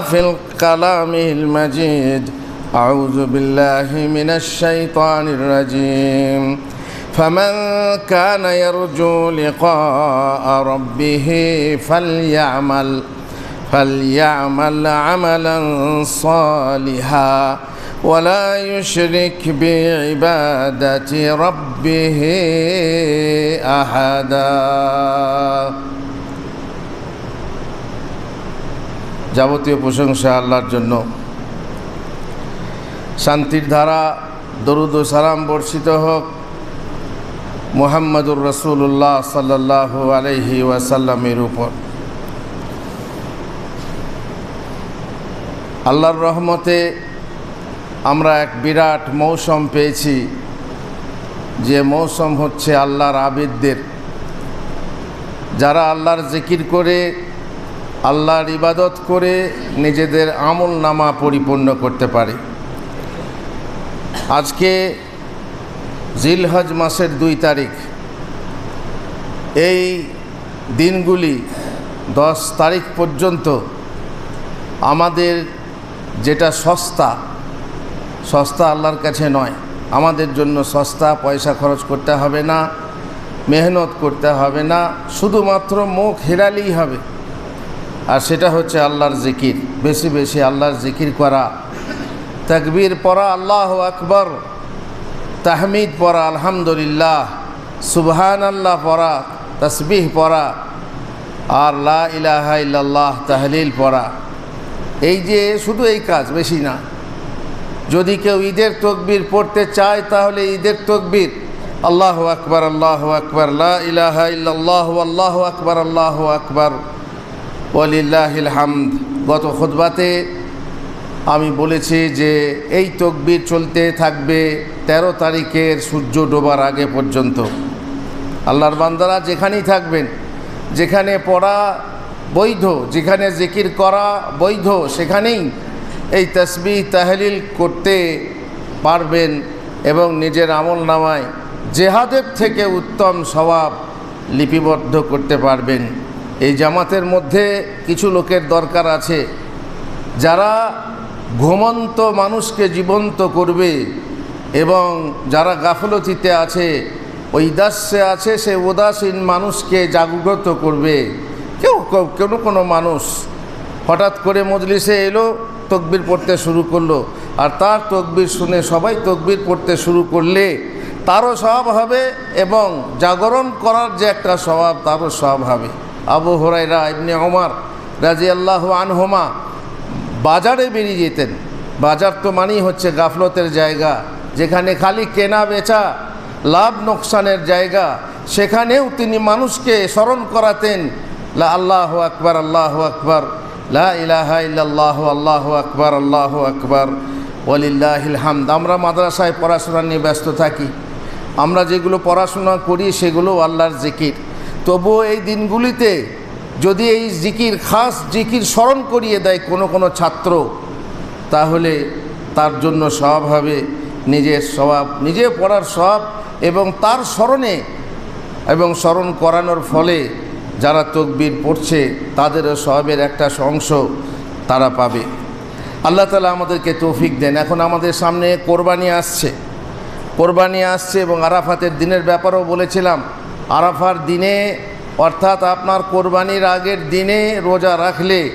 في الكلام المجيد. أعوذ بالله من الشيطان الرجيم. فمن كان يرجو لقاء ربه فليعمل فليعمل عملا صالحا. ولا يشرك بعبادة ربه أحدا. যাবতীয় প্রশংসা আল্লাহর জন্য। শান্তির ধারা, দরুদ ও সালাম বর্ষিত হোক। মোহাম্মদুর রসুল্লাহ সাল্লাহ আলহি ওয়াসাল্লামের উপর। আল্লাহর রহমতে আমরা এক বিরাট মৌসুম পেয়েছি। যে মৌসুম হচ্ছে আল্লাহর আবিদদের। যারা আল্লাহর জিকির করে আল্লাহর ইবাদত করে নিজেদের আমল নামা পরিপূর্ণ করতে পারে। আজকে জিলহজ মাসের দুই তারিখ। এই দিনগুলি দশ তারিখ পর্যন্ত আমাদের যেটা সস্তা সস্তা আল্লাহর কাছে নয়, আমাদের জন্য সস্তা, পয়সা খরচ করতে হবে না, মেহনত করতে হবে না, শুধুমাত্র মুখ হেরালেই হবে। আর সেটা হচ্ছে আল্লাহর জিকির। বেশি বেশি আল্লাহর জিকির করা। তাকবীর পড়া, আল্লাহ আকবর। তাহমিদ পড়া, আলহামদুলিল্লাহ। সুবহান আল্লাহ পড়া, তসবিহ পড়া। আর লা ইলাহা ইল্লাল্লাহ, তাহলিল পড়া। এই যে শুধু এই কাজ, বেশি না। যদি কেউ ঈদের তকবির পড়তে চায়, তাহলে ঈদের তকবির, আল্লাহ আকবর আল্লাহ আকবর, লা ইলাহা ইল্লাল্লাহ আল্লাহ আকবর আল্লাহ আকবর। ওয়ালিল্লাহিল গত খুতবাতে আমি বলেছি যে এই তকবির চলতে থাকবে ১৩ তারিখের সূর্য ডোবার আগে পর্যন্ত। আল্লাহর বান্দারা যেখানেই থাকবেন, যেখানে পড়া বৈধ, যেখানে জিকির করা বৈধ, সেখানেই এই তসবি তাহলিল করতে পারবেন এবং নিজের আমল নামায় জেহাদের থেকে উত্তম স্বভাব লিপিবদ্ধ করতে পারবেন। এই জামাতের মধ্যে কিছু লোকের দরকার আছে। যারা ঘুমন্ত মানুষকে জীবন্ত করবে এবং যারা গাফলতিতে আছে, ওই দাস্যে আছে, সে উদাসীন মানুষকে জাগ্রত করবে। কেউ, কোনো কোনো মানুষ হঠাৎ করে মজলিসে এলো, তকবির পড়তে শুরু করল। আর তার তকবির শুনে সবাই তকবির পড়তে শুরু করলে তারও স্বভাব হবে এবং জাগরণ করার যে একটা স্বভাব, তারও স্বভাব হবে। আবু হরাইরা ইবনে ওমার রাজি আল্লাহ আনহোমা বাজারে বেরিয়ে যেতেন। বাজার তো মানেই হচ্ছে গাফলতের জায়গা। যেখানে খালি কেনা বেচা, লাভ নোকসানের জায়গা, সেখানেও তিনি মানুষকে স্মরণ করাতেন। লা আল্লাহ আকবর আল্লাহ আকবর, লা ইলাহা ইল্লাল্লাহ, আল্লাহ আকবর আল্লাহ আকবর ওলিল্লাহিল হামদ। আমরা মাদ্রাসায় পড়াশোনা নিয়ে ব্যস্ত থাকি। আমরা যেগুলো পড়াশোনা করি সেগুলো আল্লাহর জিকির। তবুও এই দিনগুলিতে যদি এই জিকির, খাস জিকির স্মরণ করিয়ে দেয় কোনো কোনো ছাত্র, তাহলে তার জন্য স্বভাব হবে নিজের স্বভাব, নিজে পড়ার স্বভাব এবং তার স্মরণে এবং স্মরণ করানোর ফলে যারা তকবির পড়ছে তাদেরও স্বভাবের একটা অংশ তারা পাবে। আল্লাহ তালা আমাদেরকে তৌফিক দেন। এখন আমাদের সামনে কোরবানি আসছে। কোরবানি আসছে এবং আরাফাতের দিনের ব্যাপারেও বলেছিলাম আরাফার দিনে, অর্থাৎ আপনার কোরবানির আগের দিনে রোজা রাখলে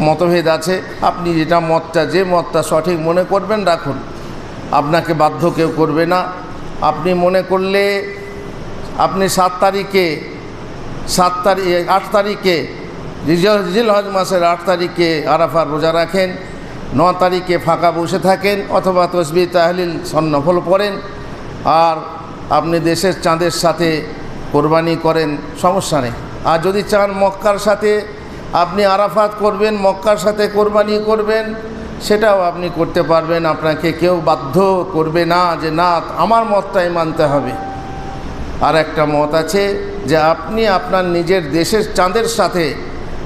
মতভেদ আছে। আপনি যেটা মতটা, যে মতটা সঠিক মনে করবেন, রাখুন। আপনাকে বাধ্য কেউ করবে না। আপনি মনে করলে আপনি সাত তারিখে, সাত তারিখ আট তারিখে জিল হজ মাসের আট তারিখে আরাফার রোজা রাখেন। ন তারিখে ফাঁকা বসে থাকেন, অথবা তসবি তাহলিল সন্নফল পড়েন। আর আপনি দেশের চাঁদের সাথে কোরবানি করেন, সমস্যা নেই। আর যদি চান মক্কার সাথে আপনি আরাফাত করবেন, মক্কার সাথে কোরবানি করবেন, সেটাও আপনি করতে পারবেন। আপনাকে কেউ বাধ্য করবে না যে, না, আমার মতটাই মানতে হবে। আর একটা মত আছে যে, আপনি আপনার নিজের দেশের চাঁদের সাথে,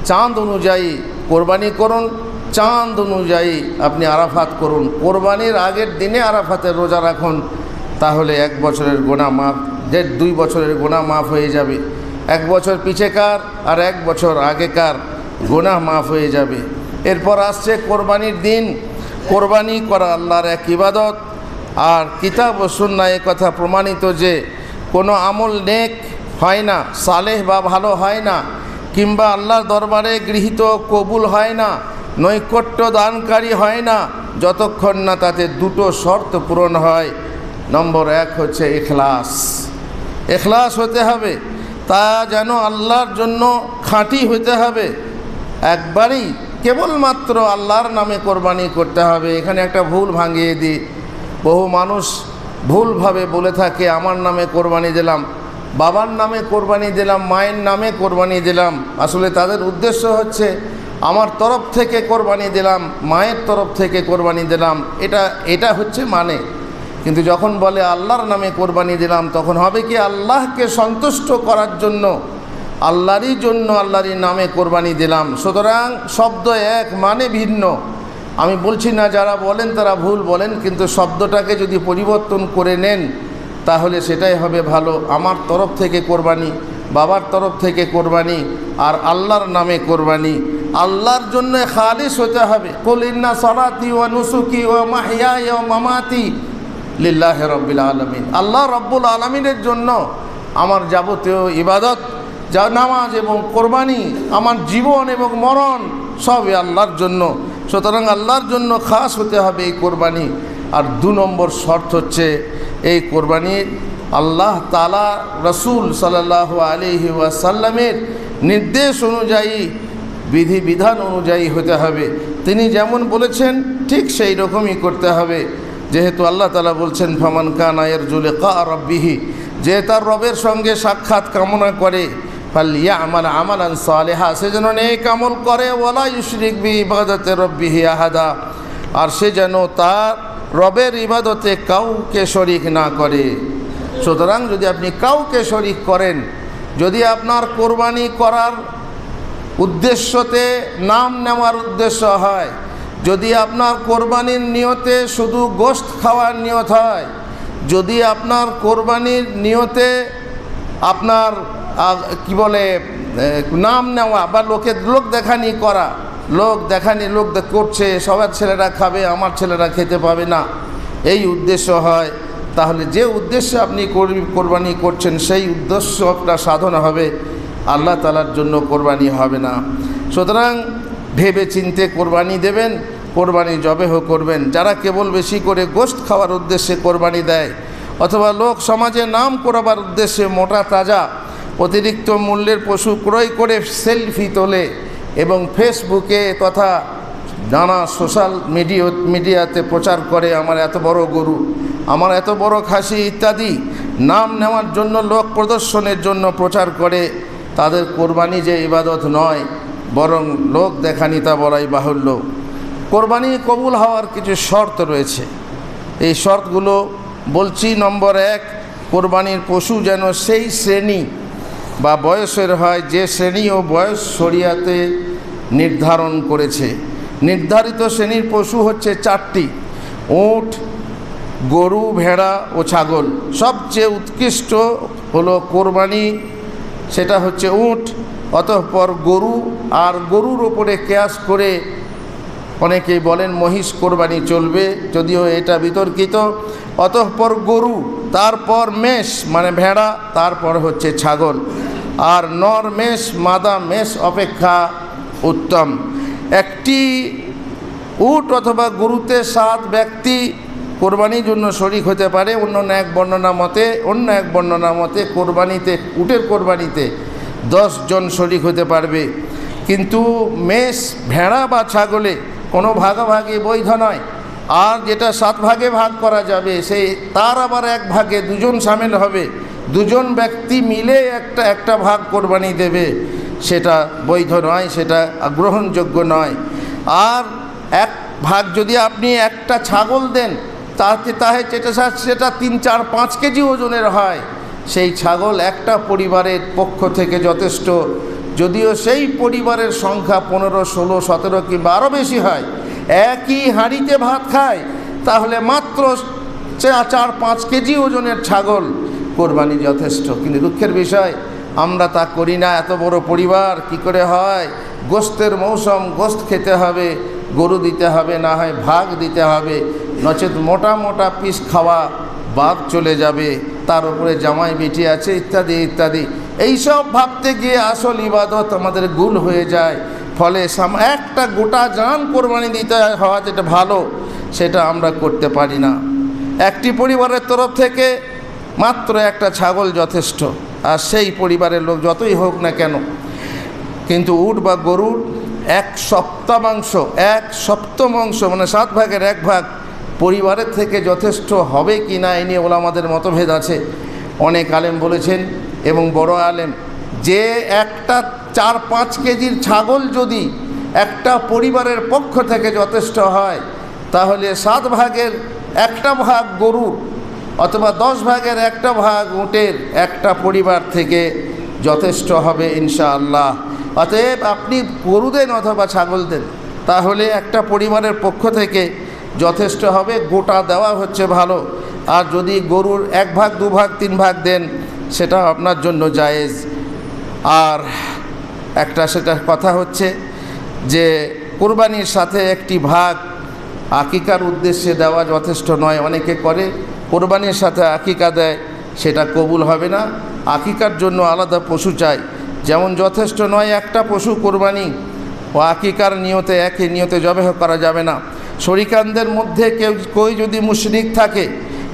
চাঁদ অনুযায়ী কোরবানি করুন, চাঁদ অনুযায়ী আপনি আরাফাত করুন। কোরবানির আগের দিনে আরাফাতের রোজা রাখুন, তাহলে এক বছরের গোনা মাফ দেড় দুই বছরের গোনা মাফ হয়ে যাবে। এক বছর পিছেকার আর এক বছর আগেকার গোনা মাফ হয়ে যাবে। এরপর আসছে কোরবানির দিন। কোরবানি করা আল্লাহর এক ইবাদত। আর কিতাব ও সুন্না এ কথা প্রমাণিত যে, কোনো আমল নেক হয় না, সালেহ বা ভালো হয় না, কিংবা আল্লাহর দরবারে গৃহীত কবুল হয় না, নৈকট্য দানকারী হয় না, যতক্ষণ না তাতে দুটো শর্ত পূরণ হয়। নম্বর এক হচ্ছে এখলাস এখলাস হতে হবে। তা যেন আল্লাহর জন্য খাঁটি হতে হবে। একবারই কেবলমাত্র আল্লাহর নামে কোরবানি করতে হবে। এখানে একটা ভুল ভাঙিয়ে দিই। বহু মানুষ ভুলভাবে বলে থাকে, আমার নামে কোরবানি দিলাম, বাবার নামে কোরবানি দিলাম, মায়ের নামে কোরবানি দিলাম। আসলে তাদের উদ্দেশ্য হচ্ছে, আমার তরফ থেকে কোরবানি দিলাম, মায়ের তরফ থেকে কোরবানি দিলাম। এটা এটা হচ্ছে মানে। কিন্তু যখন বলে আল্লাহর নামে কোরবানি দিলাম, তখন হবে কি আল্লাহকে সন্তুষ্ট করার জন্য, আল্লাহরই জন্য আল্লাহরই নামে কোরবানি দিলাম। সুতরাং শব্দ এক মানে ভিন্ন। আমি বলছি না যারা বলেন তারা ভুল বলেন, কিন্তু শব্দটাকে যদি পরিবর্তন করে নেন, তাহলে সেটাই হবে ভালো। আমার তরফ থেকে কোরবানি, বাবার তরফ থেকে কোরবানি, আর আল্লাহর নামে কোরবানি। আল্লাহর জন্য খালিস হতে হবে। কলিন্না সলাতি ও নুসুকি ও মাহিয়া ও মামাতি। লিল্লাহ রব্বিল আলমিন। আল্লাহ রব্বুল আলমিনের জন্য আমার যাবতীয় ইবাদত, যা নামাজ এবং কোরবানি, আমার জীবন এবং মরণ, সবই আল্লাহর জন্য। সুতরাং আল্লাহর জন্য খাস হতে হবে এই কোরবানি। আর দু নম্বর শর্ত হচ্ছে, এই কোরবানির আল্লাহ তালা রসুল সাল্লাহ আলিহি ওয়াসাল্লামের নির্দেশ অনুযায়ী বিধি বিধান অনুযায়ী হতে হবে। তিনি যেমন বলেছেন, ঠিক সেই রকমই করতে হবে। যেহেতু আল্লাহ তালা বলছেন, ফমান কান আয়ের জুলে কা রব্বিহি যে তার রবের সঙ্গে সাক্ষাৎ কামনা করে ফালিয়া আমার আমালান সালেহা সে যেন নেক আমল করে ওলা ইউশরিক বি ইবাদতে রব্বিহি আহাদা আর সে যেন তার রবের ইবাদতে কাউকে শরিক না করে। সুতরাং যদি আপনি কাউকে শরিক করেন, যদি আপনার কোরবানি করার উদ্দেশ্যতে নাম নেওয়ার উদ্দেশ্য হয় যদি আপনার কোরবানির নিয়তে শুধু গোস্ত খাওয়ার নিয়ত হয়, যদি আপনার কোরবানির নিয়তে আপনার কি বলে নাম নেওয়া বা লোকে লোক দেখানি করা, লোক দেখানি, লোক করছে, সবার ছেলেরা খাবে, আমার ছেলেরা খেতে পাবে না, এই উদ্দেশ্য হয়, তাহলে যে উদ্দেশ্যে আপনি কোরবানি করছেন, সেই উদ্দেশ্য আপনার সাধনা হবে, আল্লাহ তালার জন্য কোরবানি হবে না। সুতরাং ভেবে চিনতে কোরবানি দেবেন, কোরবানি জবেহ করবেন। যারা কেবল বেশি করে গোস্ত খাওয়ার উদ্দেশ্যে কোরবানি দেয়, অথবা লোক সমাজে নাম করাবার উদ্দেশ্যে মোটা তাজা, অতিরিক্ত মূল্যের পশু ক্রয় করে সেলফি তোলে এবং ফেসবুকে তথা নানা সোশ্যাল মিডিয়া, মিডিয়াতে প্রচার করে, আমার এত বড় গরু, আমার এত বড় খাসি, ইত্যাদি, নাম নেওয়ার জন্য, লোক প্রদর্শনের জন্য প্রচার করে, তাদের কোরবানি যে ইবাদত নয় বরং লোক দেখানি তা বলাই বাহুল্য। কোরবানি কবুল হওয়ার কিছু শর্ত রয়েছে। এই শর্তগুলো বলছি, নম্বর এক, কোরবানির পশু যেন সেই শ্রেণি বা বয়সের হয় যে শ্রেণি ও বয়স শরিয়াতে নির্ধারণ করেছে। নির্ধারিত শ্রেণির পশু হচ্ছে চারটি, উট, গরু, ভেড়া ও ছাগল। সবচেয়ে উৎকৃষ্ট হলো কোরবানি, সেটা হচ্ছে উট, অতঃপর গরু আর গরুর ওপরে কেয়াস করে অনেকেই বলেন, মহিষ কোরবানি চলবে যদিও এটা বিতর্কিত। অতঃপর গরু, তারপর মেষ মানে ভেড়া, তারপর হচ্ছে ছাগল। আর নর মেষ, মাদা মেষ অপেক্ষা উত্তম। একটি উট অথবা গরুতে সাত ব্যক্তি কোরবানির জন্য শরিক হতে পারে, অন্য এক বর্ণনা মতে, অন্য এক বর্ণনা মতে কোরবানিতে, উটের কোরবানিতে দশ জন শরিক হতে পারবে। কিন্তু মেষ, ভেড়া বা ছাগলে কোনো ভাগাভাগি বৈধ নয়। আর যেটা সাত ভাগে ভাগ করা যাবে, সেই তার আবার এক ভাগে দুজন সামিল হবে। দুজন ব্যক্তি মিলে একটা একটা ভাগ কোরবানি দেবে। সেটা বৈধ নয়, সেটা গ্রহণযোগ্য নয়। আর এক ভাগ যদি আপনি একটা ছাগল দেন, তাতে, তাহে যেটা সেটা তিন, চার, পাঁচ কেজি ওজনের হয়। সেই ছাগল একটা পরিবারের পক্ষ থেকে যথেষ্ট যদিও সেই পরিবারের সংখ্যা পনেরো, ষোলো, সতেরো কিংবা আরও বেশি হয়, একই হাঁড়িতে ভাত খায়, তাহলে মাত্র চার, পাঁচ কেজি ওজনের ছাগল কোরবানি যথেষ্ট। কিন্তু দুঃখের বিষয়, আমরা তা করি না, এত বড় পরিবার, কি করে হয়? গোস্তের মৌসুম, গোস্ত খেতে হবে, গরু দিতে হবে, না হয় ভাগ দিতে হবে, নচেত মোটা মোটা পিস খাওয়া বাদ চলে যাবে, তার উপরে জামাই বেটি আছে, ইত্যাদি ইত্যাদি। এইসব ভাবতে গিয়ে আসল ইবাদত আমাদের গুল হয়ে যায়। ফলে একটা গোটা যান কোরবানি দিতে হওয়া যেটা ভালো, সেটা আমরা করতে পারি না। একটি পরিবারের তরফ থেকে মাত্র একটা ছাগল যথেষ্ট, আর সেই পরিবারের লোক যতই হোক না কেন। কিন্তু উট বা গরুর এক সপ্তামাংশ, এক সপ্তমাংশ মানে সাত ভাগের এক ভাগ পরিবারের থেকে যথেষ্ট হবে কি না এ নিয়ে ওলামাদের মতভেদ আছে। অনেক আলেম বলেছেন এবং বড় আলেম, যে একটা চার পাঁচ কেজির ছাগল যদি একটা পরিবারের পক্ষ থেকে যথেষ্ট হয়, তাহলে সাত ভাগের একটা ভাগ গরুর অথবা দশ ভাগের একটা ভাগ উটের একটা পরিবার থেকে যথেষ্ট হবে ইনশাআল্লাহ। অতএব আপনি গরু দেন অথবা ছাগল দেন, তাহলে একটা পরিবারের পক্ষ থেকে যথেষ্ট হবে, গোটা দেওয়া হচ্ছে ভালো। আর যদি গরুর এক ভাগ, দু ভাগ, তিন ভাগ দেন সেটা আপনার জন্য জায়েজ। আর একটা সেটা কথা হচ্ছে যে কোরবানির সাথে একটি ভাগ আকিকার উদ্দেশ্যে দেওয়া যথেষ্ট নয়। অনেকে করে, কোরবানির সাথে আকিকা দেয়, সেটা কবুল হবে না। আকিকার জন্য আলাদা পশু চাই। যেমন যথেষ্ট নয় একটা পশু কোরবানি, ও আকিকার নিয়তে একই নিয়তে জবেহ করা যাবে না। শরিকানদের মধ্যে কেউ কেউ যদি মুশরিক থাকে,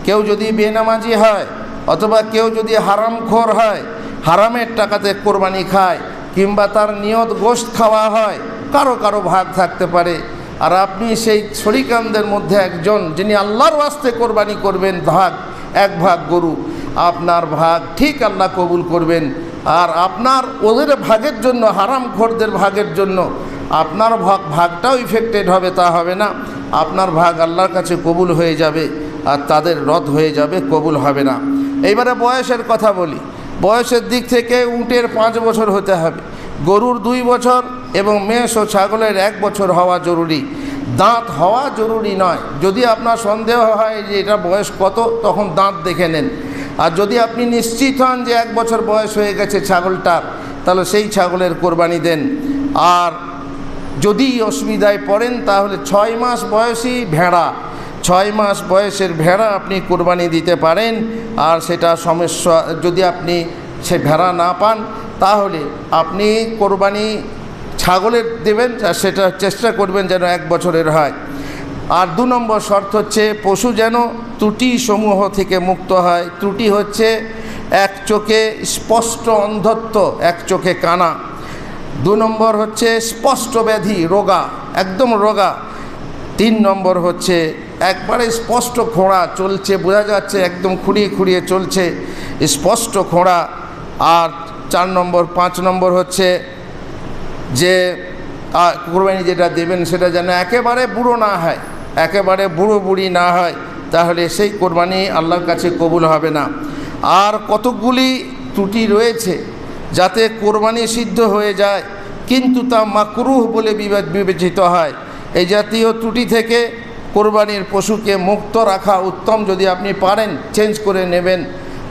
কেউ যদি বেনামাজি হয় অথবা কেউ যদি হারামখোর হয়, হারামের টাকাতে কোরবানি খায়, কিংবা তার নিয়ত গোশত খাওয়া হয়, কারও কারও ভাগ থাকতে পারে। আর আপনি সেই শরিকানদের মধ্যে একজন যিনি আল্লাহর ওয়াস্তে কোরবানি করবেন, ভাগ, এক ভাগ গরু, আপনার ভাগ ঠিক আল্লাহ কবুল করবেন। আর আপনার ওদের ভাগের জন্য হারাম খোরদের ভাগের জন্য, আপনার ভাগ, ভাগটাও ইফেক্টেড হবে, তা হবে না। আপনার ভাগ আল্লাহর কাছে কবুল হয়ে যাবে, আর তাদের রদ হয়ে যাবে, কবুল হবে না। এইবারে বয়সের কথা বলি। বয়সের দিক থেকে উটের পাঁচ বছর হতে হবে। গরুর দুই বছর এবং মেষ ও ছাগলের এক বছর হওয়া জরুরি। দাঁত হওয়া জরুরি নয়। যদি আপনার সন্দেহ হয় যে এটা বয়স কত, তখন দাঁত দেখে নেন। আর যদি আপনি নিশ্চিত হন যে এক বছর বয়স হয়ে গেছে ছাগলটার তাহলে সেই ছাগলের কোরবানি দেন। আর যদি অসুবিধায় পড়েন, তাহলে ছয় মাস বয়সী ভেড়া ছয় মাস বয়সের ভেড়া আপনি কোরবানি দিতে পারেন, আর সেটা সমস্যা, যদি আপনি সে ভেড়া না পান, তাহলে আপনি কোরবানি ছাগলের দেবেন সেটা চেষ্টা করবেন যেন এক বছরের হয়। আর দু নম্বর শর্ত হচ্ছে, পশু যেন ত্রুটি সমূহ থেকে মুক্ত হয়। ত্রুটি হচ্ছে, এক চোখে স্পষ্ট অন্ধত্ব, এক চোখে কানা। দু নম্বর হচ্ছে, স্পষ্ট ব্যাধি, রোগা, একদম রোগা। তিন নম্বর হচ্ছে একবারে স্পষ্ট খোঁড়া চলছে, বোঝা যাচ্ছে একদম খুঁড়িয়ে খুঁড়িয়ে চলছে, স্পষ্ট খোঁড়া। আর চার নম্বর, পাঁচ নম্বর হচ্ছে যে কোরবানি যেটা দেবেন সেটা যেন একেবারে বুড়ো না হয়, একেবারে বুড়ো বুড়ি না হয়, তাহলে সেই কোরবানি আল্লাহর কাছে কবুল হবে না। আর কতকগুলি ত্রুটি রয়েছে যাতে কোরবানি সিদ্ধ হয়ে যায়, কিন্তু তা মাকরুহ বলে বিবে- বিবেচিত হয়। এই জাতীয় ত্রুটি থেকে কোরবানির পশুকে মুক্ত রাখা উত্তম। যদি আপনি পারেন চেঞ্জ করে নেবেন।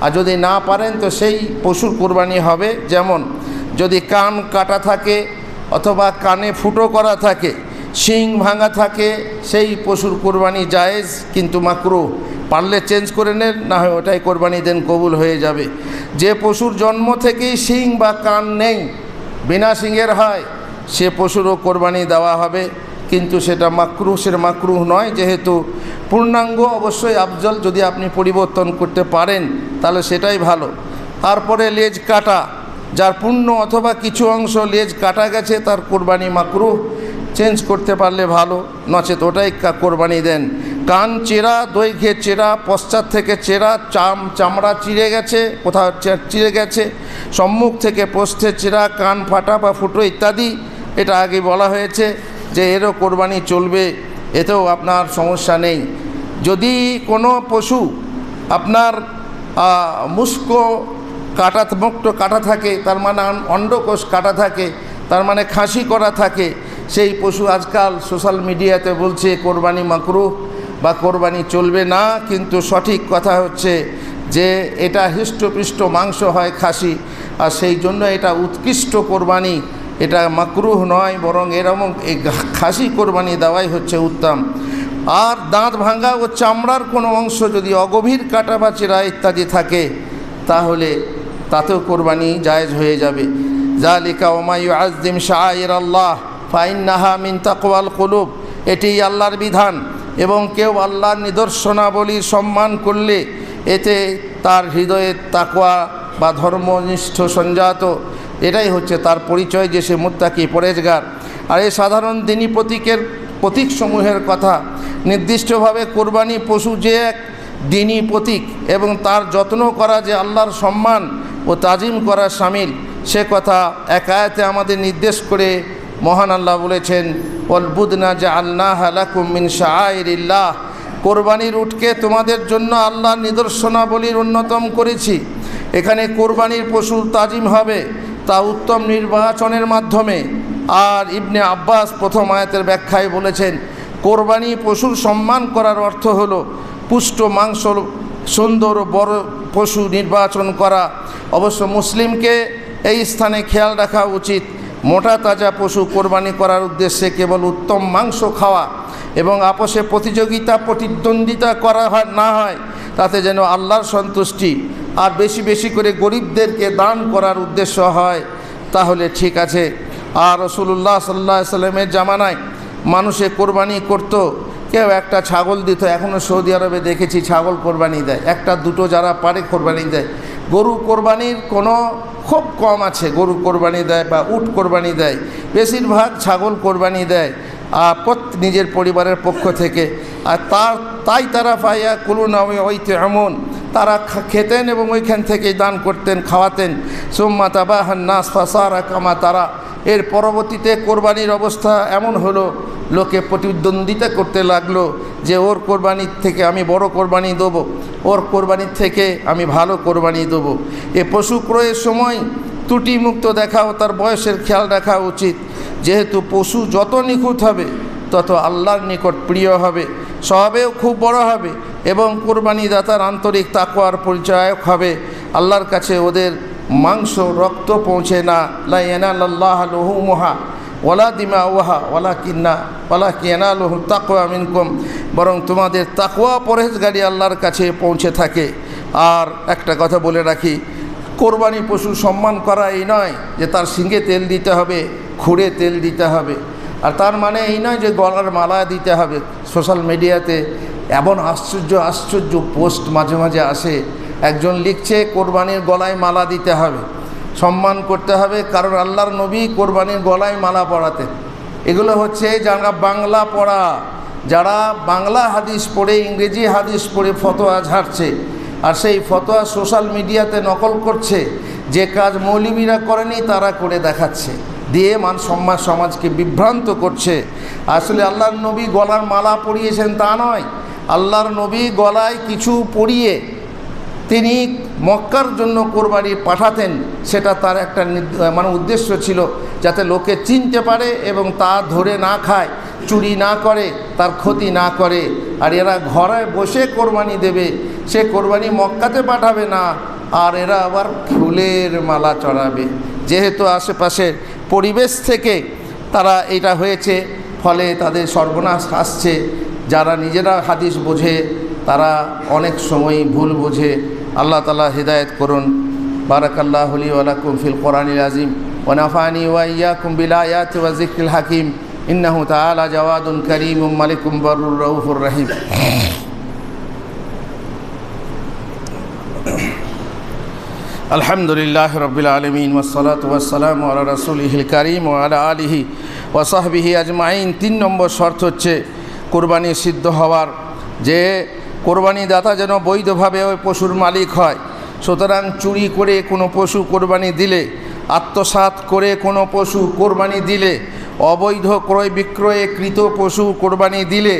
আর যদি না পারেন, তো সেই পশুর কোরবানি হবে যেমন, যদি কান কাটা থাকে অথবা কানে ফুটো করা থাকে, শিং ভাঙা থাকে, সেই পশুর কোরবানি জায়েজ, কিন্তু মাকরু পারলে চেঞ্জ করে নেন, না হয় ওটাই কোরবানি দেন, কবুল হয়ে যাবে। যে পশুর জন্ম থেকেই শিং বা কান নেই, বিনা শিংয়ের হয়, সে পশুরও কোরবানি দেওয়া হবে। কিন্তু সেটা মাকরুহ সেটা মাকরুহ নয়। যেহেতু পূর্ণাঙ্গ অবশ্যই আফজল যদি আপনি পরিবর্তন করতে পারেন, তাহলে সেটাই ভালো। তারপরে লেজ কাটা, যার পূর্ণ অথবা কিছু অংশ লেজ কাটা গেছে, তার কোরবানি মাকরুহ চেঞ্জ করতে পারলে ভালো। নচেত ওটাই কোরবানি দেন। কান চেরা, দৈঘে চেরা, পশ্চাৎ থেকে চেরা, চাম, চামড়া চিড়ে গেছে, কোথাও চিড়ে গেছে, সম্মুখ থেকে পোস্তে চেরা, কান ফাটা বা ফুটো ইত্যাদি, এটা আগে বলা হয়েছে। যে এরও কোরবানি চলবে, এতেও আপনার সমস্যা নেই। যদি কোনো পশু আপনার মুস্ক কাটা মুক্ত কাটা থাকে, তার মানে অন- অন্ডকোষ কাটা থাকে, তার মানে খাসি করা থাকে, সেই পশু আজকাল সোশ্যাল মিডিয়াতে বলছে, কোরবানি মাকরু বা কোরবানি চলবে না। কিন্তু সঠিক কথা হচ্ছে যে, এটা হৃষ্টপৃষ্ট মাংস হয় খাসি, আর সেই জন্য এটা উৎকৃষ্ট কোরবানি এটা মাকরুহ নয়, বরং এরকম এই খাসি কোরবানি দেওয়াই হচ্ছে উত্তম। আর দাঁত ভাঙ্গা ও চামড়ার কোনো অংশ যদি অগভীর কাটা বা চেরা ইত্যাদি থাকে, তাহলে তাতেও কোরবানি জায়েজ হয়ে যাবে। জালিকা ওমায়ু আজদিম শাহর আল্লাহ, ফাইন্নাহা মিন তাকওয়াল কুলুব এটি আল্লাহর বিধান। এবং কেউ আল্লাহর নিদর্শনাবলীর সম্মান করলে, এতে তার হৃদয়ের তাকওয়া বা ধর্মনিষ্ঠ সঞ্জাত এটাই হচ্ছে তার পরিচয় যে সে মুত্তাকি, পরেজগার। আর এই সাধারণ দিনী প্রতীকের প্রতীকসমূহের কথা নির্দিষ্টভাবে কোরবানি পশু যে এক দিনী প্রতীক এবং তার যত্ন করা যে আল্লাহর সম্মান ও তাজিম করা সামিল, সে কথা একায়তে আমাদের নির্দেশ করে মহান আল্লাহ বলেছেন অলবুদনা যে আল্লাহ হালাকুমিন শাহরিল্লাহ কোরবানির উটকে তোমাদের জন্য আল্লাহর নিদর্শনাবলীর অন্যতম করেছি। এখানে কোরবানির পশু তাজিম হবে। তা উত্তম নির্বাচনের মাধ্যমে। আর ইবনে আব্বাস প্রথম আয়াতের ব্যাখ্যায় বলেছেন, কোরবানি পশুর সম্মান করার অর্থ হল পুষ্ট, মাংস, সুন্দর, বড় পশু নির্বাচন করা। অবশ্য মুসলিমকে এই স্থানে খেয়াল রাখা উচিত। মোটা তাজা পশু কোরবানি করার উদ্দেশ্যে কেবল উত্তম মাংস খাওয়া এবং আপোষে প্রতিযোগিতা, প্রতিদ্বন্দ্বিতা করা হয় না হয়। তাতে যেন আল্লাহর সন্তুষ্টি আর বেশি বেশি করে গরিবদেরকে দান করার উদ্দেশ্য হয়, তাহলে ঠিক আছে। আর রসুল্লাহ সাল্লাহ সাল্লামের জামানায় মানুষে কোরবানি করত, কেউ একটা ছাগল দিত এখনও সৌদি আরবে দেখেছি ছাগল কোরবানি দেয়, একটা দুটো যারা পারে কোরবানি দেয়। গরু কোরবানির কোনো খুব কম আছে, গরু কোরবানি দেয় বা উট কোরবানি দেয়। বেশিরভাগ ছাগল কোরবানি দেয়, আর নিজের পরিবারের পক্ষ থেকে আর তার, তাই তারা পাইয়া কুলুন ওইতে এমন তারা খেতেন এবং ওইখান থেকে দান করতেন, খাওয়াতেন। সোম্মা তাবাহান নাস ফাসারা কামা তারা। এর পরবর্তীতে কোরবানির অবস্থা এমন হলো, লোকে প্রতিদ্বন্দ্বিতা করতে লাগল যে, ওর কোরবানির থেকে আমি বড় কোরবানি দেবো, ওর কোরবানির থেকে আমি ভালো কোরবানি দেবো। এ পশু ক্রয়ের সময় ত্রুটিমুক্ত দেখা ও তার বয়সের খেয়াল রাখা উচিত। যেহেতু পশু যত নিখুঁত হবে, তত আল্লাহর নিকট প্রিয় হবে। স্বভাবেও খুব বড় হবে এবং কোরবানিদাতার আন্তরিক তাকোয়ার পরিচয়ক হবে। আল্লাহর কাছে ওদের মাংস, রক্ত পৌঁছে না। লাইনাল্লাহ লহুমহা ওলা দিমা ওহা ওলা কিন্না ওলা কিয়ানা লহু তাকোয়া মিনকুম। বরং তোমাদের তাকোয়া পরহেজগাড়ি আল্লাহর কাছে পৌঁছে থাকে। আর একটা কথা বলে রাখি, কোরবানি পশু সম্মান করা এই নয় যে তার শিঙে তেল দিতে হবে, খুঁড়ে তেল দিতে হবে। আর তার মানে এই নয় যে গলার মালা দিতে হবে। সোশ্যাল মিডিয়াতে এমন আশ্চর্য আশ্চর্য পোস্ট মাঝে মাঝে আসে। একজন লিখছে, কোরবানির গলায় মালা দিতে হবে। সম্মান করতে হবে, কারণ আল্লাহর নবী কোরবানির গলায় মালা পড়াতে এগুলো হচ্ছে যারা বাংলা পড়া, যারা বাংলা হাদিস পড়ে, ইংরেজি হাদিস পড়ে ফতোয়া ঝাড়ছে, আর সেই ফতোয়া সোশ্যাল মিডিয়াতে নকল করছে, যে কাজ মৌলিমীরা করেনি তারা করে দেখাচ্ছে। দিয়ে মান সম্মান সমাজকে বিভ্রান্ত করছে। আসলে আল্লাহর নবী গলার মালা পরিয়েছেন তা নয়। আল্লাহর নবী গলায় কিছু পরিয়ে তিনি মক্কার জন্য কোরবানি পাঠাতেন, সেটা তার একটা মানে উদ্দেশ্য ছিল যাতে লোকে চিনতে পারে এবং তা ধরে না খায়, চুরি না করে, তার ক্ষতি না করে। আর এরা ঘরে বসে কোরবানি দেবে, সে কোরবানি মক্কাতে পাঠাবে না, আর এরা আবার ফুলের মালা চড়াবে। যেহেতু আশেপাশের পরিবেশ থেকে তারা এটা হয়েছে, ফলে তাদের সর্বনাশ আসছে। যারা নিজেরা হাদিস বোঝে, তারা অনেক সময় ভুল বোঝে। আল্লাহ তালা হৃদায়ত করুন। বারাকাল্লাহ হলি ওয়ালাকুম ফিল কোরআনিল আজিম ওনাফানি ওয়াইয়াকুম বিলায়াত ওয়া জিকিল হাকিম। ইন্নাহু তাআলা জাওয়াদুন করিম মালিকুম বরুর রউফুর রহিম। আলহামদুলিল্লাহ রবিল আলমিন ওসলাত ওয়াসালাম আলা রসুলহিল করিম ও আলা আলিহি ওয়াসাহবিহি আজমাইন। তিন নম্বর শর্ত হচ্ছে কোরবানি সিদ্ধ হওয়ার। যে কোরবানি দাতা যেন বৈধভাবে ওই পশুর মালিক হয়, সুতরাং চুরি করে কোনো পশু কোরবানি দিলে আত্মসাত করে কোনো পশু কোরবানি দিলে, অবৈধ ক্রয় বিক্রয়ে কৃত পশু কোরবানি দিলে,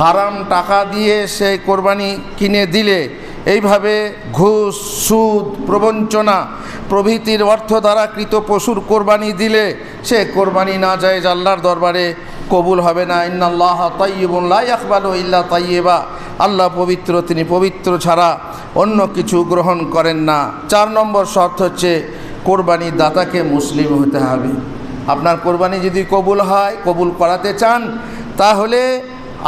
হারাম টাকা দিয়ে সেই কোরবানি কিনে দিলে এইভাবে ঘুষ, সুদ, প্রবঞ্চনা প্রভৃতির অর্থ দ্বারা কৃত পশুর কোরবানি দিলে সে কোরবানি না যায় আল্লাহর দরবারে কবুল হবে না। ইন্নাল্লাহ তাইবুল্লাহ আকবাল ইল্লা তাইয়েবা আল্লাহ পবিত্র, তিনি পবিত্র ছাড়া অন্য কিছু গ্রহণ করেন না। চার নম্বর শর্ত হচ্ছে কোরবানি দাতাকে মুসলিম হতে হবে। আপনার কোরবানি যদি কবুল হয়, কবুল করাতে চান, তাহলে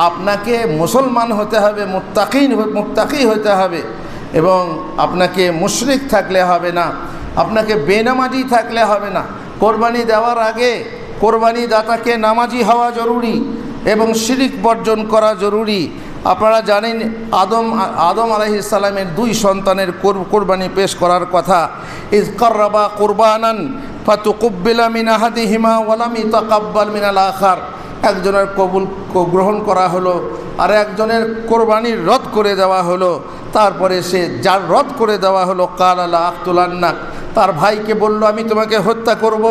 আপনাকে মুসলমান হতে হবে, মুত্তাকিন মুত্তাকি হতে হবে এবং আপনাকে মুশরিক থাকলে হবে না, আপনাকে বেনামাজি থাকলে হবে না। কোরবানি দেওয়ার আগে কোরবানি দাতাকে নামাজি হওয়া জরুরি এবং শিরিক বর্জন করা জরুরি। আপনারা জানেন আদম আদম আলাইসাল্লামের দুই সন্তানের কোরবানি পেশ করার কথা। ইজকর্রাবা কোরবানান ফাতুকুব্বিলা মিন হিমা ওয়ালামি তাকাব্বাল মিনাল আখার। একজনের কবুল গ্রহণ করা হলো, আর একজনের কোরবানির রদ করে দেওয়া হলো। তারপরে সে যার রদ করে দেওয়া হলো, কাল আল্লাহ আখতুলান্নাক তার ভাইকে বলল, আমি তোমাকে হত্যা করব।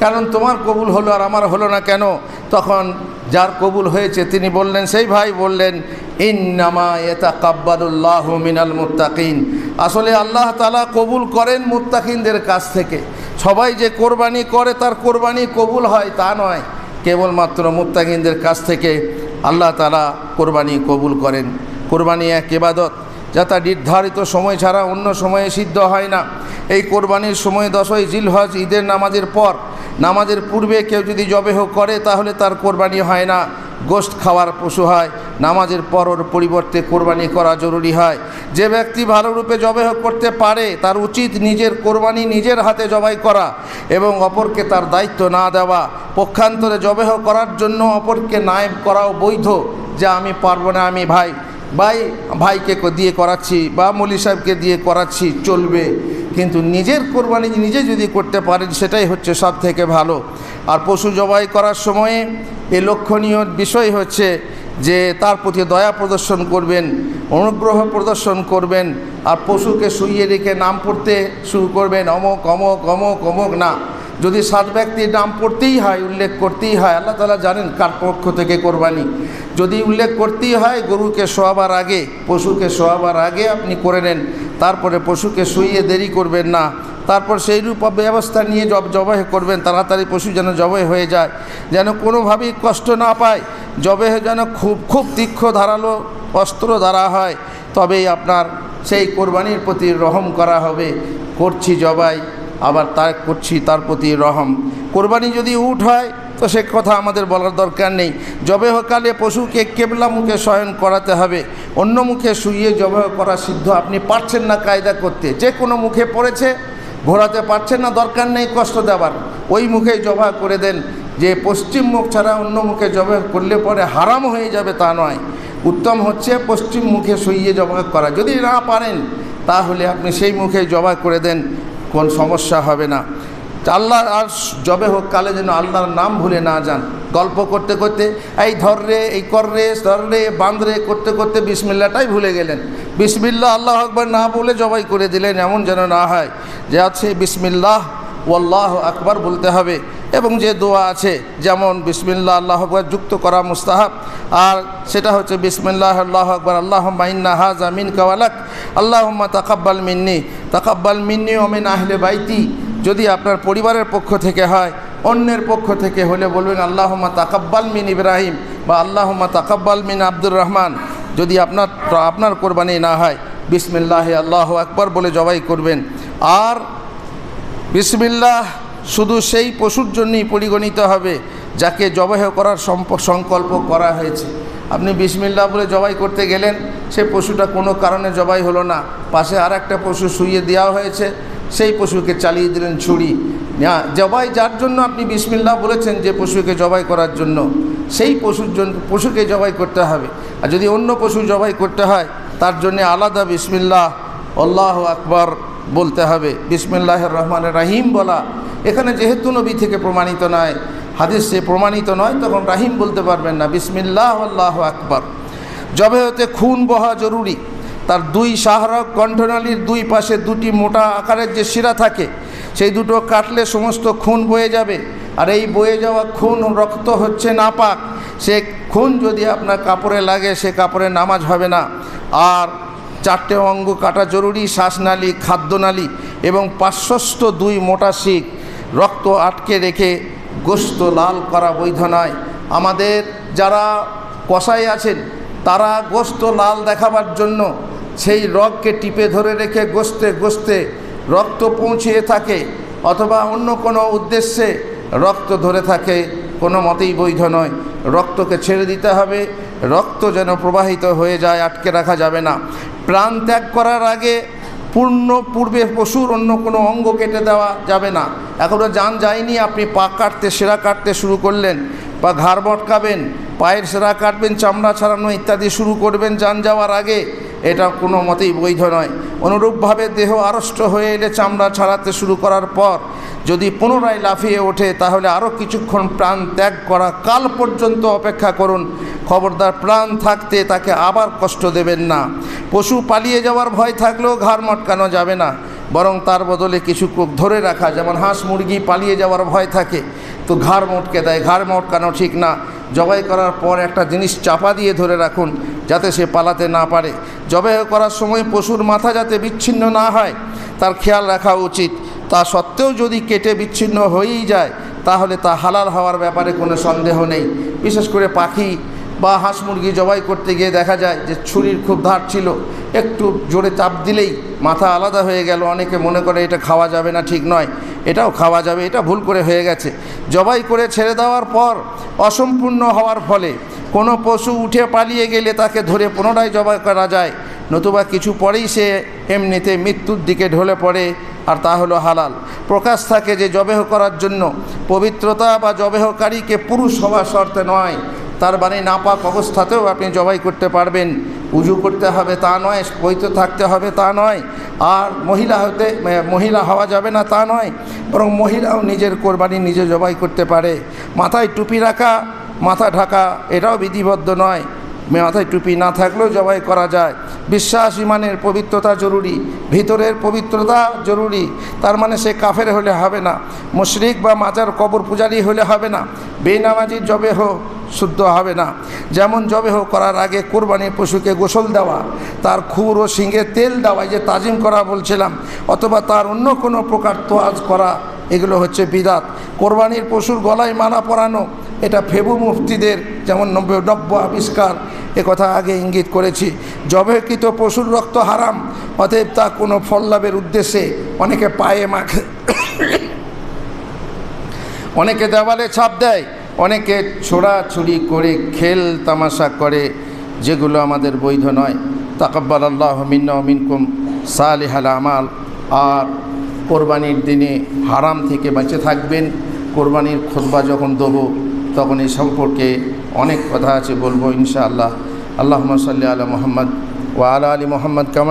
কারণ তোমার কবুল হলো আর আমার হলো না কেন? তখন যার কবুল হয়েছে, তিনি বললেন, সেই ভাই বললেন, ইন্নামা এটা কাব্বাদুল্লাহ মিনাল মুত্তাকিন। আসলে আল্লাহ তালা কবুল করেন মুত্তাকিনদের কাছ থেকে। সবাই যে কোরবানি করে, তার কোরবানি কবুল হয় তা নয়। কেবলমাত্র মুত্তাকিনদের কাছ থেকে আল্লাহ তালা কোরবানি কবুল করেন। কোরবানি এক এবাদত যা তা নির্ধারিত সময় ছাড়া অন্য সময়ে সিদ্ধ হয় না। এই কোরবানির সময় দশই জিলহজ, ঈদের নামাজের পর। নামাজের পূর্বে কেউ যদি জবেহ করে, তাহলে তার কোরবানি হয় না। গোষ্ঠ খাওয়ার পশু হয়। নামাজের পর ওর পরিবর্তে কোরবানি করা জরুরি হয়। যে ব্যক্তি ভালো রূপে জবেহ করতে পারে, তার উচিত নিজের কোরবানি নিজের হাতে জবাই করা এবং অপরকে তার দায়িত্ব না দেওয়া। পক্ষান্তরে জবেহ করার জন্য অপরকে নায়েব করাও বৈধ যে আমি পারব না, আমি ভাই ভাই, ভাইকে দিয়ে করাচ্ছি বা মলি সাহেবকে দিয়ে করাচ্ছি, চলবে। কিন্তু নিজের কোরবানি নিজে যদি করতে পারেন, সেটাই হচ্ছে সব থেকে ভালো। আর পশু জবাই করার সময়ে এ লক্ষণীয় বিষয় হচ্ছে যে তার প্রতি দয়া প্রদর্শন করবেন, অনুগ্রহ প্রদর্শন করবেন, আর পশুকে শুইয়ে রেখে নাম পড়তে শুরু করবেন। অমক অমক অমক অমক না। যদি সাত ব্যক্তির নাম পড়তেই হয়, উল্লেখ করতেই হয়, আল্লাহ তালা জানেন কার পক্ষ থেকে কোরবানি। যদি উল্লেখ করতেই হয়, গরুকে শোয়াবার আগে, পশুকে শোয়াবার আগে আপনি করে নেন। তারপরে পশুকে শুইয়ে দেরি করবেন না। তারপর সেই রূপ ব্যবস্থা নিয়ে জব জবাহ করবেন, তাড়াতাড়ি পশু যেন জবাই হয়ে যায়, যেন কোনোভাবেই কষ্ট না পায়, জবাহে যেন খুব খুব তীক্ষ্ণ ধারালো অস্ত্র দ্বারা হয়, তবেই আপনার সেই কোরবানির প্রতি রহম করা হবে। করছি জবাই, আবার তার করছি তার প্রতি রহম। কোরবানি যদি উঠ হয়, তো সে কথা আমাদের বলার দরকার নেই। জবেহকালে পশুকে কেবলা মুখে শয়ন করাতে হবে, অন্য মুখে শুইয়ে জবেহ করা সিদ্ধ আপনি পারছেন না কায়দা করতে। যে কোনো মুখে পড়েছে ঘোরাতে পারছেন না, দরকার নেই কষ্ট দেওয়ার ওই মুখেই জবাহ করে দেন, যে পশ্চিম মুখ ছাড়া অন্য মুখে জবাহ করলে পরে হারাম হয়ে যাবে তা নয়। উত্তম হচ্ছে পশ্চিম মুখে শুইয়ে জবাহ করা। যদি না পারেন, তাহলে আপনি সেই মুখে জবাহ করে দেন, কোন সমস্যা হবে না। আল্লাহ আর জবে হোক, কালে যেন আল্লাহর নাম ভুলে না যান। গল্প করতে করতে, এই ধর রে, এই কর রে ধর রে করতে করতে বিসমিল্লাটাই ভুলে গেলেন। বিসমিল্লা আল্লাহ আকবর না বলে জবাই করে দিলেন, এমন যেন না হয় যে আছে বিসমিল্লাহ ওল্লাহ আকবার বলতে হবে। এবং যে দোয়া আছে, যেমন বিসমিল্লা আল্লাহ আকবর যুক্ত করা মুস্তাহাব, আর সেটা হচ্ছে বিসমিল্লাহ আল্লাহ আকবর আল্লাহ মাইন্না হাজ আমিন কাওয়ালাক আল্লাহ তাকাব্বাল মিন্নি তাকাব্বাল মিন্নি ওমিন আহলে বাইতি। যদি আপনার পরিবারের পক্ষ থেকে হয় অন্যের পক্ষ থেকে হলে বলবেন আল্লাহমা তাকাব্বাল মিন ইব্রাহিম বা আল্লাহমা তাকাব্বাল মিন আব্দুর রহমান। যদি আপনার আপনার কোরবানি না হয়, বিসমিল্লাহ, আল্লাহ আকবর বলে জবাই করবেন। আর বিসমিল্লাহ শুধু সেই পশুর জন্যই পরিগণিত হবে, যাকে জবাই করার সংকল্প করা হয়েছে। আপনি বিসমিল্লাহ বলে জবাই করতে গেলেন, সে পশুটা কোনো কারণে জবাই হলো না। পাশে আর একটা পশু শুইয়ে দেওয়া হয়েছে, সেই পশুকে চালিয়ে দিলেন ছুরি। জবাই যার জন্য আপনি বিসমিল্লাহ বলেছেন যে পশুকে জবাই করার জন্য, সেই পশুর জন্য, পশুকে জবাই করতে হবে। আর যদি অন্য পশু জবাই করতে হয়, তার জন্য আলাদা বিসমিল্লাহ, আল্লাহ আকবর বলতে হবে। বিসমিল্লাহ রহমান রাহিম বলা। এখানে যেহেতু নবী থেকে প্রমাণিত নয়, হাদিস সে প্রমাণিত নয়, তখন রাহিম বলতে পারবেন না, বিসমিল্লাহ, আল্লাহ আকবর। জবে হতে খুন বহা জরুরি। তার দুই শাহরক কণ্ঠনালীর দুই পাশে দুটি মোটা আকারের যে শিরা থাকে সেই দুটো কাটলে সমস্ত খুন বয়ে যাবে। আর এই বয়ে যাওয়া খুন রক্ত হচ্ছে নাপাক। সে খুন যদি আপনার কাপড়ে লাগে, সে কাপড়ে নামাজ হবে না। আর চারটে অঙ্গ কাটা জরুরি, শ্বাসনালী, খাদ্যনালী এবং পার্শ্বস্থ দুই মোটা শিখ রক্ত আটকে রেখে গোস্ত লাল করা বৈধ নয়। আমাদের যারা কষাই আছেন, তারা গোস্ত লাল দেখাবার জন্য সেই রগকে টিপে ধরে রেখে গোস্তে গোস্তে রক্ত পৌঁছিয়ে থাকে অথবা অন্য কোনো উদ্দেশ্যে রক্ত ধরে থাকে, কোনো মতেই বৈধ নয়। রক্তকে ছেড়ে দিতে হবে। রক্ত যেন প্রবাহিত হয়ে যায়, আটকে রাখা যাবে না। প্রাণ ত্যাগ করার আগে পূর্ণ পূর্বে পশুর অন্য কোনো অঙ্গ কেটে দেওয়া যাবে না। এখনও যান যায়নি, আপনি পা কাটতে সেরা কাটতে শুরু করলেন। বা ঘাড় মটকাবেন, পায়ের সেরা কাটবেন, চামড়া ছাড়ানো ইত্যাদি শুরু করবেন যান যাওয়ার আগে। এটা কোনো মতেই বৈধ নয়। অনুরূপভাবে দেহ আড়ষ্ট হয়ে এলে চামড়া ছাড়াতে শুরু করার পর যদি পুনরায় লাফিয়ে ওঠে, তাহলে আরও কিছুক্ষণ প্রাণ ত্যাগ করা কাল পর্যন্ত অপেক্ষা করুন। খবরদার প্রাণ থাকতে তাকে আবার কষ্ট দেবেন না। পশু পালিয়ে যাওয়ার ভয় থাকলেও ঘাড় মটকানো যাবে না। বরং তার বদলে কিছু ধরে রাখা, যেমন হাঁস মুরগি পালিয়ে যাওয়ার ভয় থাকে, তো ঘাড় মোটকে দেয়। ঘাড় মটকানো ঠিক না। জবাই করার পর একটা জিনিস চাপা দিয়ে ধরে রাখুন, যাতে সে পালাতে না পারে। জবাই করার সময় পশুর মাথা যাতে বিচ্ছিন্ন না হয়, তার খেয়াল রাখা উচিত। তা সত্ত্বেও যদি কেটে বিচ্ছিন্ন হয়েই যায়, তাহলে তা হালাল হওয়ার ব্যাপারে কোনো সন্দেহ নেই। বিশেষ করে পাখি বা হাঁস মুরগি জবাই করতে গিয়ে দেখা যায় যে ছুরির খুব ধার ছিল, একটু জোরে চাপ দিলেই মাথা আলাদা হয়ে গেল। অনেকে মনে করে এটা খাওয়া যাবে না, ঠিক নয়। এটাও খাওয়া যাবে, এটা ভুল করে হয়ে গেছে। জবাই করে ছেড়ে দেওয়ার পর অসম্পূর্ণ হওয়ার ফলে কোনো পশু উঠে পালিয়ে গেলে তাকে ধরে পুনরায় জবাই করা যায়, নতুবা কিছু পরেই সে এমনিতে মৃত্যুর দিকে ঢলে পড়ে, আর তা হলো হালাল। প্রকাশ থাকে যে, জবেহ করার জন্য পবিত্রতা বা জবেহকারীকে পুরুষ হওয়া শর্তে নয়। তার মানে নাপাক অবস্থাতেও আপনি জবাই করতে পারবেন। উজু করতে হবে তা নয় পৈত থাকতে হবে তা নয়। আর মহিলা হতে, মহিলা হওয়া যাবে না তা নয়, বরং মহিলাও নিজের কোরবানি নিজে জবাই করতে পারে। মাথায় টুপি রাখা, মাথা ঢাকা, এটাও বিধিবদ্ধ নয়। মাথায় টুপি না থাকলেও জবাই করা যায়। বিশ্বাস, ইমানের পবিত্রতা জরুরি। ভিতরের পবিত্রতা জরুরি। তার মানে সে কাফের হলে হবে না। মুশরিক বা মাজার কবর পূজারি হলে হবে না। বেনামাজির জবেহ শুদ্ধ হবে না। যেমন জবেহ করার আগে কোরবানির পশুকে গোসল দেওয়া, তার খুর ও শিঙে তেল দেওয়া যে তাজিম করা বলছিলাম, অথবা তার অন্য কোনো প্রকার তোয়াজ করা, এগুলো হচ্ছে বিদাত। কোরবানির পশুর গলায় মালা পরানো, এটা ফেবু মুফতিদের, যেমন নব্য নব্য আবিষ্কার কথা আগে ইঙ্গিত করেছি। জবেকৃত পশুর রক্ত হারাম, অতএব তা কোনো ফল লাভের উদ্দেশ্যে অনেকে পায়ে মাখে, অনেকে দেওয়ালে ছাপ দেয়। অনেকে ছোড়াছুড়ি করে খেল তামাশা করে, যেগুলো আমাদের বৈধ নয়। তাকাব্বাল আল্লাহ মিন্না মিনকুম সালিহাল আমাল। আর কোরবানির দিনে হারাম থেকে বেঁচে থাকবেন। কোরবানির খোদবা যখন দেবো, তখন এই সম্পর্কে অনেক কথা আছে বলব ইনশাআল্লাহ। আল্লাহ সাল্লি আলা মোহাম্মদ ও আলা আলী মোহাম্মদ কামা